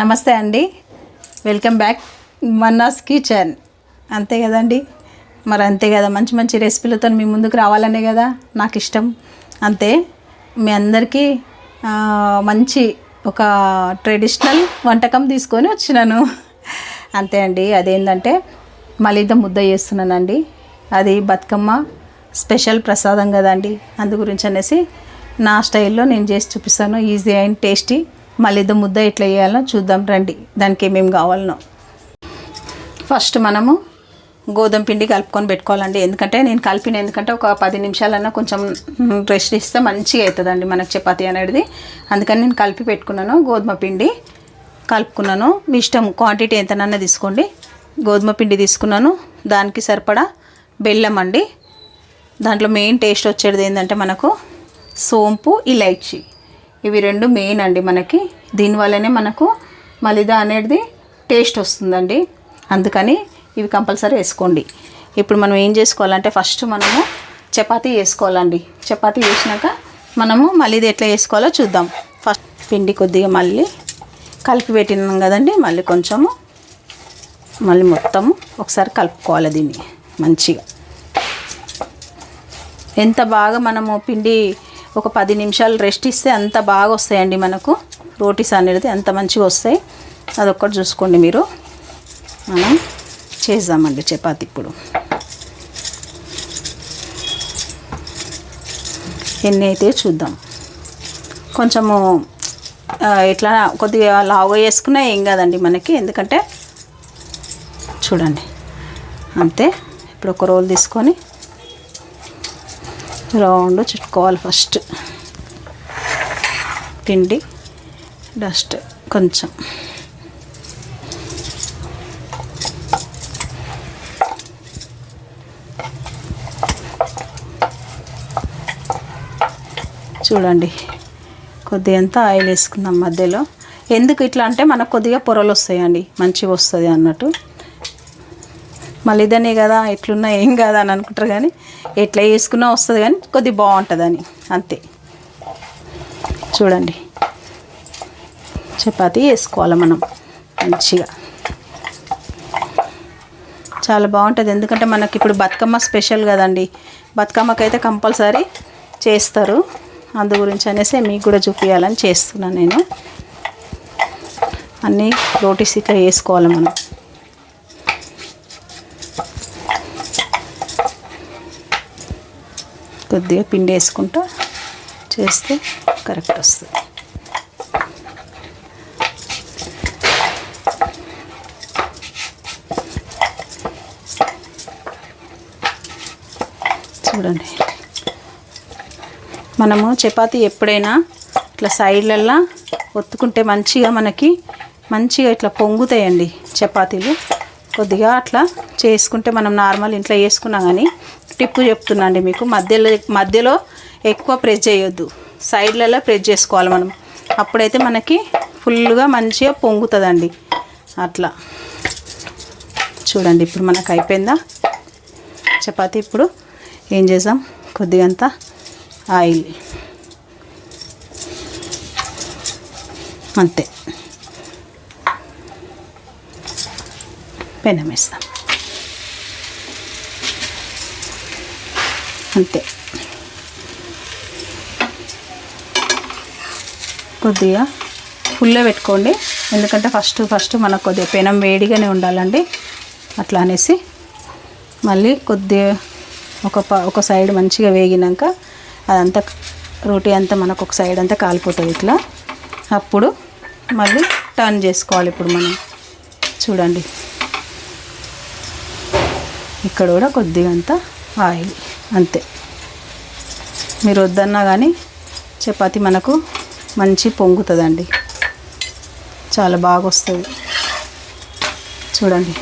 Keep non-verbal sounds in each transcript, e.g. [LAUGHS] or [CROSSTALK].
నమస్తే అండి. Welcome back Manna's kitchen అంతే కదండి. మరి అంతే కదా మంచి మంచి రెసిపీలతో మీ ముందుకు రావాలనే కదా నాకు ఇష్టం. అంతే మీ అందరికీ మంచి ఒక ట్రెడిషనల్ వంటకం తీసుకొని వచ్చినాను. అంతే అండి అదేంటంటే మలిద ముద్ద చేస్తున్నానండి. అది బతుకమ్మ స్పెషల్ ప్రసాదం కదండి. అందు గురించి అనేసి నా స్టైల్లో నేను చేసి చూపిస్తాను. Easy and tasty. మళ్ళీ ముద్ద ఎట్లా వేయాలో చూద్దాం రండి. దానికి ఏమేమి కావాలనో. ఫస్ట్ మనము గోధుమ పిండి కలుపుకొని పెట్టుకోవాలండి. ఎందుకంటే నేను కలిపిన ఎందుకంటే ఒక పది నిమిషాలన్నా కొంచెం రెస్ట్ ఇస్తే మంచిగా అవుతుందండి మనకు చపాతి అనేది. అందుకని నేను కలిపి పెట్టుకున్నాను గోధుమ పిండి. కలుపుకున్నాను. మీ ఇష్టం క్వాంటిటీ ఎంతనన్నా తీసుకోండి. గోధుమ పిండి తీసుకున్నాను. దానికి సరిపడా బెల్లం అండి. దాంట్లో మెయిన్ టేస్ట్ వచ్చేది ఏంటంటే మనకు సోంపు ఇలైచి. ఇవి రెండు మెయిన్ అండి మనకి. దీనివల్లనే మనకు మలిదా అనేది టేస్ట్ వస్తుందండి. అందుకని ఇవి కంపల్సరీ వేసుకోండి. ఇప్పుడు మనం ఏం చేసుకోవాలంటే ఫస్ట్ మనము చపాతీ వేసుకోవాలండి. చపాతీ వేసినాక మనము మళ్ళీ ఇది ఎట్లా వేసుకోవాలో చూద్దాం. ఫస్ట్ పిండి కొద్దిగా మళ్ళీ కలిపి పెట్టినాం కదండి మళ్ళీ కొంచెము మళ్ళీ మొత్తము ఒకసారి కలుపుకోవాలి దీన్ని మంచిగా. ఎంత బాగా మనము పిండి ఒక పది నిమిషాలు రెస్ట్ ఇస్తే అంత బాగా వస్తాయండి మనకు. రోటీస్ అనేది అంత మంచిగా వస్తాయి. అదొక్కటి చూసుకోండి మీరు. మనం చేద్దామండి చపాతి ఇప్పుడు. ఎన్ని అయితే చూద్దాం. కొంచెము ఇట్లా కొద్దిగా లావుగా వేసుకున్నా ఏం కాదండి మనకి. ఎందుకంటే చూడండి. అంతే. ఇప్పుడు ఒక రోల్ తీసుకొని రౌండ్ చుట్టుకోవాలి ఫస్ట్. పిండి డస్ట్ కొంచెం. చూడండి కొద్దిగా ఎంత ఆయిల్ వేసుకుందాం మధ్యలో. ఎందుకు ఇట్లా అంటే మనకు కొద్దిగా పొరలు వస్తాయండి మంచిగా వస్తుంది అన్నట్టు. మళ్ళీ ఇదనే కదా ఎట్లున్నా ఏం కాదా అని అనుకుంటారు కానీ ఎట్లా వేసుకున్నా వస్తుంది కానీ కొద్ది బాగుంటుందని అంతే. చూడండి. చపాతి వేసుకోవాలి మనం మంచిగా. చాలా బాగుంటుంది ఎందుకంటే మనకి ఇప్పుడు బతుకమ్మ స్పెషల్ కదండి. బతుకమ్మకైతే కంపల్సరీ చేస్తారు. అందు గురించి అనేసి మీకు కూడా చూపించాలని చేస్తున్నాను నేను. అన్నీ రోటీస్ ఇట్లా వేసుకోవాలి మనం. కొద్దిగా పిండి వేసుకుంటూ చేస్తే కరెక్ట్ వస్తుంది. చూడండి. మనము చపాతీ ఎప్పుడైనా ఇట్లా సైడ్లల్లో ఒత్తుకుంటే మంచిగా మనకి మంచిగా ఇట్లా పొంగుతాయండి చపాతీలు. కొద్దిగా అట్లా చేసుకుంటే మనం నార్మల్ ఇంట్లో వేసుకున్నాం కానీ టిప్పు చెప్తున్నాండి మీకు. మధ్యలో మధ్యలో ఎక్కువ ప్రెస్ చేయొద్దు. సైడ్లలో ప్రెస్ చేసుకోవాలి మనం. అప్పుడైతే మనకి ఫుల్గా మంచిగా పొంగుతుందండి. అట్లా. చూడండి ఇప్పుడు మనకు అయిపోయిందా? చపాతి ఇప్పుడు ఏం చేద్దాం? కొద్దిగంత ఆయిల్. అంతే. పెనం వేస్తాం అంతే. కొద్దిగా ఫుల్లే పెట్టుకోండి. ఎందుకంటే ఫస్ట్ ఫస్ట్ మనకు కొద్దిగా పెనం వేడిగానే ఉండాలండి. అట్లా అనేసి మళ్ళీ కొద్దిగా ఒక ప ఒక సైడ్ మంచిగా వేగినాక అదంతా రోటీ అంతా మనకు ఒక సైడ్ అంతా కాలిపోతుంది ఇట్లా. అప్పుడు మళ్ళీ టర్న్ చేసుకోవాలి ఇప్పుడు మనం. చూడండి. ఇక్కడ కూడా కొద్దిగంత ఆయిల్ అంతే. మీరు వద్దన్నా కానీ చపాతి మనకు మంచి పొంగుతుందండి. చాలా బాగా వస్తుంది చూడండి.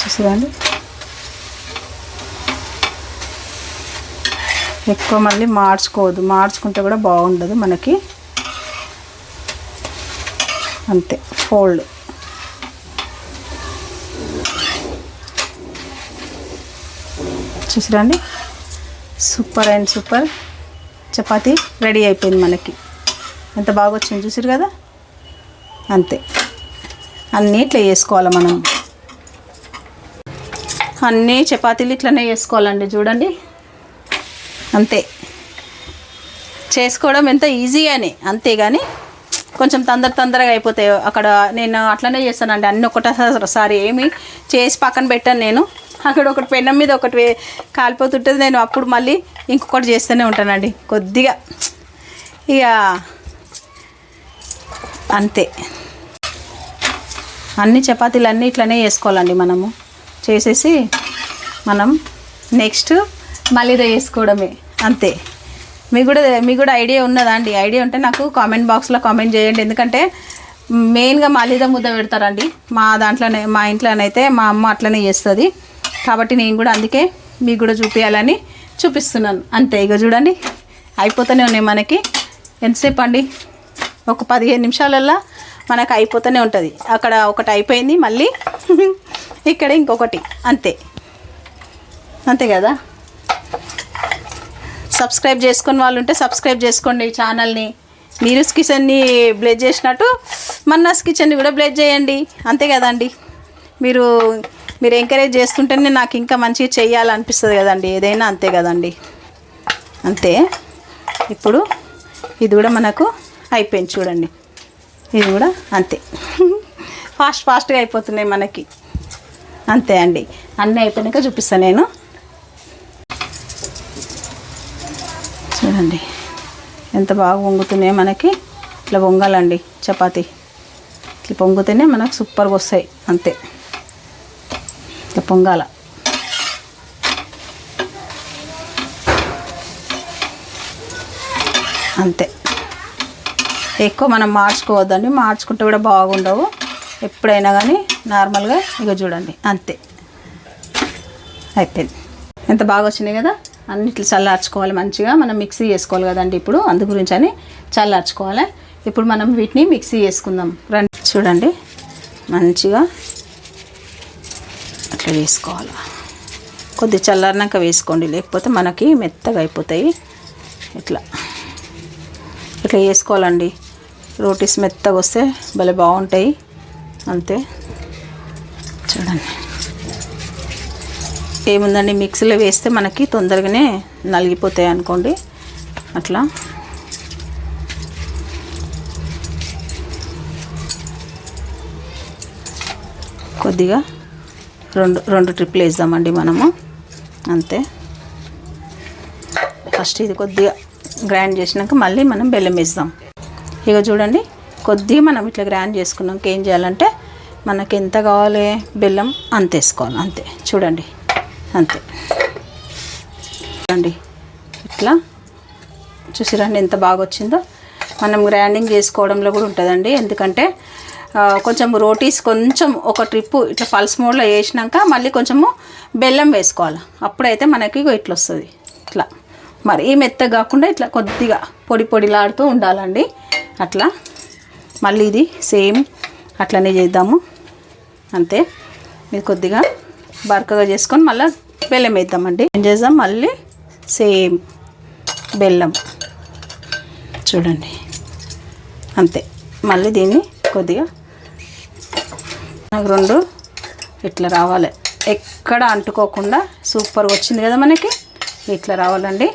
చూసారండి? ఎక్కువ మళ్ళీ మార్చుకోవద్దు. మార్చుకుంటే కూడా బాగుండదు మనకి. అంతే fold. చూసిరండి? Super and super. Chapati ready అయిపోయింది మనకి. ఎంత బాగా వచ్చింది చూసారు కదా? అంతే. అన్నీ ఇట్లా వేసుకోవాలి మనం. అన్నీ చపాతీలు ఇట్లనే వేసుకోవాలండి చూడండి. అంతే. చేసుకోవడం ఎంత ఈజీ అని అంతేగాని కొంచెం తొందర తొందరగా అయిపోతాయి. అక్కడ నేను అట్లనే చేస్తానండి. అన్ని ఒకటేసారి ఏమి చేసి పక్కన పెట్టాను నేను. అక్కడ ఒకటి పెన్నం మీద ఒకటి కాలిపోతుంటుంది. నేను అప్పుడు మళ్ళీ ఇంకొకటి చేస్తూనే ఉంటానండి. కొద్దిగా. ఇక అంతే. అన్ని చపాతీలు అన్నీ ఇట్లనే వేసుకోవాలండి మనము. చేసేసి మనం నెక్స్ట్ మళ్ళీ వేసుకోవడమే అంతే. మీకు కూడా మీకు కూడా ఐడియా ఉన్నదా అండి? ఐడియా ఉంటే నాకు కామెంట్ బాక్స్లో కామెంట్ చేయండి. ఎందుకంటే మెయిన్గా మలిద ముద్ద పెడతారండి. మా దాంట్లోనే మా ఇంట్లోనైతే మా అమ్మ అట్లనే చేస్తుంది. కాబట్టి నేను కూడా అందుకే మీకు కూడా చూపించాలని చూపిస్తున్నాను. అంతే ఇక చూడండి. అయిపోతూనే ఉన్నాయి మనకి. ఎంతసేపు అండి? ఒక పదిహేను నిమిషాలల్లో మనకు అయిపోతూనే ఉంటుంది. అక్కడ ఒకటి అయిపోయింది మళ్ళీ [LAUGHS] ఇక్కడ ఇంకొకటి. అంతే. అంతే కదా? సబ్స్క్రైబ్ చేసుకుని వాళ్ళు ఉంటే సబ్స్క్రైబ్ చేసుకోండి ఈ ఛానల్ని. నీరుస్ కిచెన్ని బ్లెజ్ చేసినట్టు మన్నాస్ కిచెన్ని కూడా బ్లెజ్ చేయండి. అంతే కదండి. మీరు మీరు ఎంకరేజ్ చేస్తుంటేనే నాకు ఇంకా మంచిగా చేయాలనిపిస్తుంది కదండి. ఏదైనా అంతే కదండి. అంతే. ఇప్పుడు ఇది కూడా మనకు అయిపోయింది చూడండి. ఇది కూడా అంతే. [LAUGHS] ఫాస్ట్ ఫాస్ట్గా అయిపోతున్నాయి మనకి. అంతే అండి. అన్నీ అయిపోయినాక చూపిస్తాను నేను. చూడండి. ఎంత బాగా పొంగుతున్నాయో మనకి. ఇట్లా వంగాలండి చపాతి. ఇట్లా పొంగితేనే మనకు సూపర్గా వస్తాయి. అంతే. ఇట్లా పొంగాల. అంతే. ఎక్కువ మనం మార్చుకోవద్దండి. మార్చుకుంటే కూడా బాగుండవు. ఎప్పుడైనా కానీ నార్మల్గా ఇక చూడండి. అంతే. అయిపోయింది. ఎంత బాగా వచ్చినాయి కదా? అన్నిట్లు చల్లార్చుకోవాలి మంచిగా. మనం మిక్సీ చేసుకోవాలి కదండి ఇప్పుడు. అందు గురించి అని చల్లార్చుకోవాలి. ఇప్పుడు మనం వీటిని మిక్సీ చేసుకుందాం. రండి. చూడండి. మంచిగా అట్లా వేసుకోవాలి. కొద్ది చల్లారినాక వేసుకోండి. లేకపోతే మనకి మెత్తగా అయిపోతాయి. ఇట్లా. ఇట్లా వేసుకోవాలండి. రోటీస్ మెత్తగా వస్తే భలే బాగుంటాయి. అంతే. చూడండి. ఏముందండి మిక్సీలో వేస్తే మనకి తొందరగానే నలిగిపోతాయి అనుకోండి. అట్లా. కొద్దిగా రెండు రెండు ట్రిప్లు వేద్దామండి మనము. అంతే. ఫస్ట్ ఇది కొద్దిగా గ్రైండ్ చేసినాక మళ్ళీ మనం బెల్లం వేద్దాం. ఇక చూడండి కొద్దిగా మనం ఇట్లా గ్రైండ్ చేసుకున్నాక ఏం చేయాలంటే మనకి ఎంత కావాలి బెల్లం అంత వేసుకోవాలి. అంతే. చూడండి. అంతే. చూడండి ఇట్లా. చూసిరండి ఎంత బాగా వచ్చిందో మనం గ్రైండింగ్ చేసుకోవడంలో కూడా ఉంటుందండి. ఎందుకంటే కొంచెం రోటీస్ కొంచెం ఒక ట్రిప్పు ఇట్లా పల్స్ మోడ్లో వేసినాక మళ్ళీ కొంచెము బెల్లం వేసుకోవాలి. అప్పుడైతే మనకి ఇట్లా వస్తుంది ఇట్లా. మరీ మెత్తగా కాకుండా ఇట్లా కొద్దిగా పొడి పొడిలాడుతూ ఉండాలండి. అట్లా. మళ్ళీ ఇది సేమ్ అట్లనే చేద్దాము. అంతే. ఇది కొద్దిగా బరకగా చేసుకొని మళ్ళీ బెల్లం వేద్దామండి. ఏం చేద్దాం? మళ్ళీ సేమ్ బెల్లం. చూడండి. అంతే. మళ్ళీ దీన్ని కొద్దిగా నాకు రెండు ఇట్లా రావాలి. ఎక్కడ అంటుకోకుండా సూపర్గా వచ్చింది కదా మనకి? ఇట్లా రావాలండి.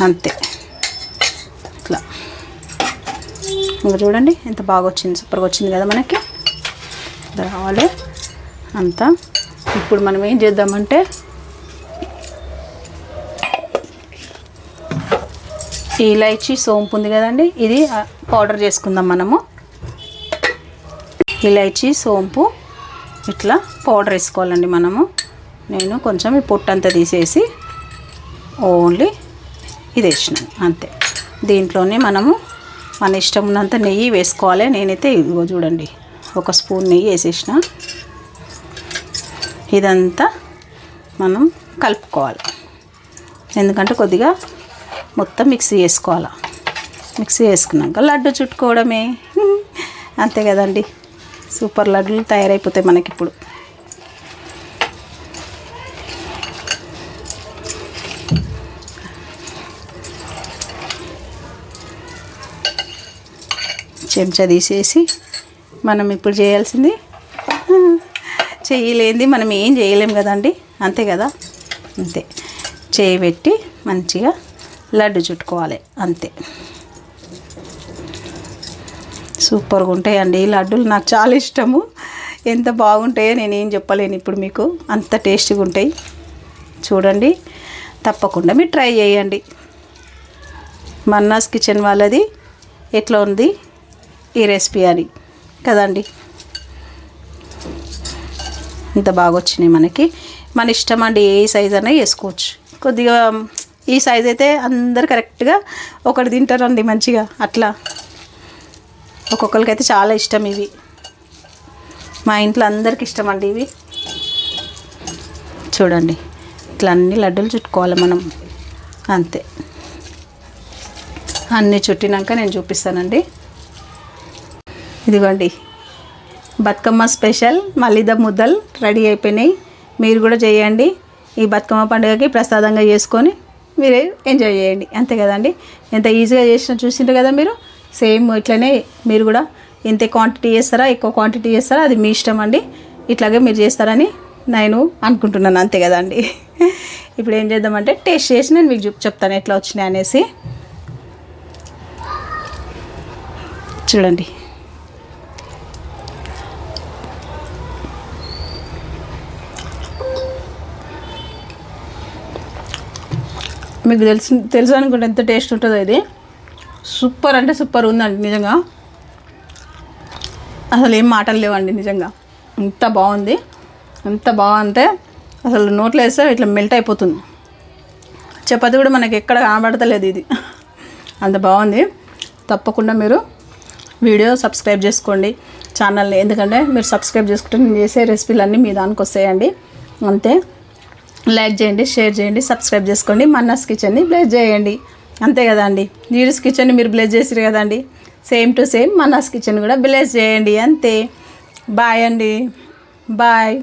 అంతే. ఇట్లా. ఇంకా చూడండి ఎంత బాగా వచ్చింది సూపర్గా వచ్చింది కదా మనకి? రావాలి. అంతా. ఇప్పుడు మనం ఏం చేద్దామంటే ఈ ఇలైచీ సోంపు ఉంది కదండి ఇది పౌడర్ చేసుకుందాం మనము. ఇలాచి సోంపు ఇట్లా పౌడర్ వేసుకోవాలండి మనము. నేను కొంచెం ఈ పొట్టంతా తీసేసి ఓన్లీ ఇది వేసినాను అంతే. దీంట్లోనే మనము మన ఇష్టం ఉన్నంత నెయ్యి వేసుకోవాలి. నేనైతే ఇదిగో చూడండి ఒక స్పూన్ నెయ్యి వేసేసిన. ఇదంతా మనం కలుపుకోవాలి. ఎందుకంటే కొద్దిగా మొత్తం మిక్సీ వేసుకోవాలి మిక్సీ వేసుకున్నాక లడ్డు చుట్టుకోవడమే. [LAUGHS] అంతే కదండి. సూపర్ లడ్డులు తయారైపోతాయి మనకిప్పుడు. చెంచా తీసేసి మనం ఇప్పుడు చేయాల్సింది చేయలేంది మనం ఏం చేయలేం కదండి? అంతే కదా? అంతే. చేయి పెట్టి మంచిగా లడ్డు చుట్టుకోవాలి. అంతే. సూపర్గా ఉంటాయండి ఈ లడ్డూలు. నాకు చాలా ఇష్టము. ఎంత బాగుంటాయో నేను ఏం చెప్పలేను ఇప్పుడు మీకు. అంత టేస్ట్గా ఉంటాయి. చూడండి. తప్పకుండా మీరు ట్రై చేయండి. మన్నాస్ కిచెన్ వాళ్ళది ఎట్లా ఉంది? ఈ రెసిపీ అని. కదండి? ఇంత బాగా వచ్చినాయి మనకి. మన ఇష్టం అండి ఏ సైజ్ అయినా వేసుకోవచ్చు కొద్దిగా ఈ సైజ్ అయితే అందరు కరెక్ట్గా ఒకటి తింటారండి మంచిగా అట్లా. ఒక్కొక్కరికైతే చాలా ఇష్టం ఇవి. మా ఇంట్లో అందరికి ఇష్టం అండి ఇవి. చూడండి ఇట్లా అన్ని లడ్డూలు చుట్టుకోవాలి మనం. అంతే. అన్నీ చుట్టినాక నేను చూపిస్తానండి. ఇదిగోండి బతుకమ్మ స్పెషల్ మల్లిద ముద్దలు రెడీ అయిపోయినాయి. మీరు కూడా చేయండి. ఈ బతుకమ్మ పండుగకి ప్రసాదంగా చేసుకొని మీరు ఎంజాయ్ చేయండి. అంతే కదండి? ఎంత ఈజీగా చేసిన చూసిండ్రు కదా మీరు? సేమ్ ఇట్లనే మీరు కూడా ఎంత క్వాంటిటీ చేస్తారా ఎక్కువ క్వాంటిటీ చేస్తారా అది మీ ఇష్టం అండి. ఇట్లాగే మీరు చేస్తారని నేను అనుకుంటున్నాను. అంతే కదండి? [LAUGHS] ఇప్పుడు ఏం చేద్దామంటే టేస్ట్ చేసి నేను మీకు చెప్తాను ఎట్లా వచ్చినాయి అనేసి. చూడండి. మీకు తెలుసు తెలుసు అనుకుంటే ఎంత టేస్ట్ ఉంటుందో ఇది. సూపర్ అంటే సూపర్ ఉందండి నిజంగా. అసలు ఏం మాటలు లేవండి నిజంగా. ఎంత బాగుంది. ఎంత బాగుంటే అసలు నోట్లో వేస్తే ఇట్లా మెల్ట్ అయిపోతుంది. చపాతి కూడా మనకి ఎక్కడ కనబడతలేదు ఇది. అంత బాగుంది. తప్పకుండా మీరు వీడియో సబ్స్క్రైబ్ చేసుకోండి ఛానల్ని. ఎందుకంటే మీరు సబ్స్క్రైబ్ చేసుకుంటే నేను చేసే రెసిపీలన్నీ మీ దానికి వస్తాయండి. అంతే. లైక్ చేయండి షేర్ చేయండి సబ్స్క్రైబ్ చేసుకోండి. మన్నాస్ కిచెన్ని బ్లెస్ చేయండి. అంతే కదండి నీడ్స్ కిచెన్ని మీరు బ్లెస్ చేసారు కదండి same to same Manna's kitchen కూడా బ్లెస్ చేయండి. అంతే. బాయ్ అండి. బాయ్